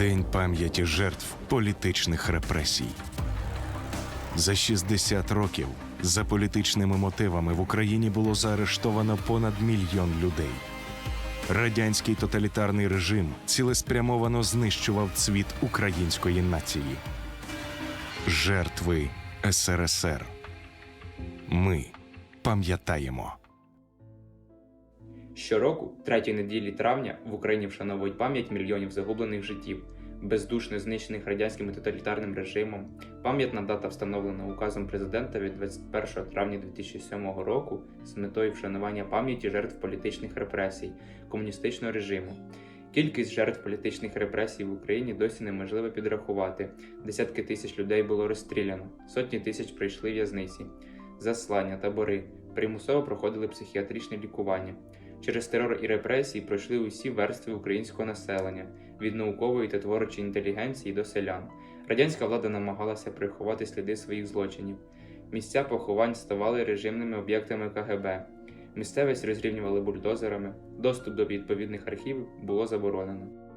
День пам'яті жертв політичних репресій. За 60 років за політичними мотивами в Україні було заарештовано понад мільйон людей. Радянський тоталітарний режим цілеспрямовано знищував цвіт української нації. Жертви СРСР. Ми пам'ятаємо. Щороку, третій неділі травня, в Україні вшановують пам'ять мільйонів загублених життів, бездушно знищених радянським тоталітарним режимом. Пам'ятна дата встановлена указом президента від 21 травня 2007 року з метою вшанування пам'яті жертв політичних репресій комуністичного режиму. Кількість жертв політичних репресій в Україні досі неможливо підрахувати. Десятки тисяч людей було розстріляно, сотні тисяч прийшли в'язниці, заслання, табори, примусово проходили психіатричне лікування. Через терор і репресії пройшли усі верстви українського населення від наукової та творчої інтелігенції до селян. Радянська влада намагалася приховати сліди своїх злочинів. Місця поховань ставали режимними об'єктами КГБ. Місцевість розрівнювали бульдозерами. Доступ до відповідних архівів було заборонено.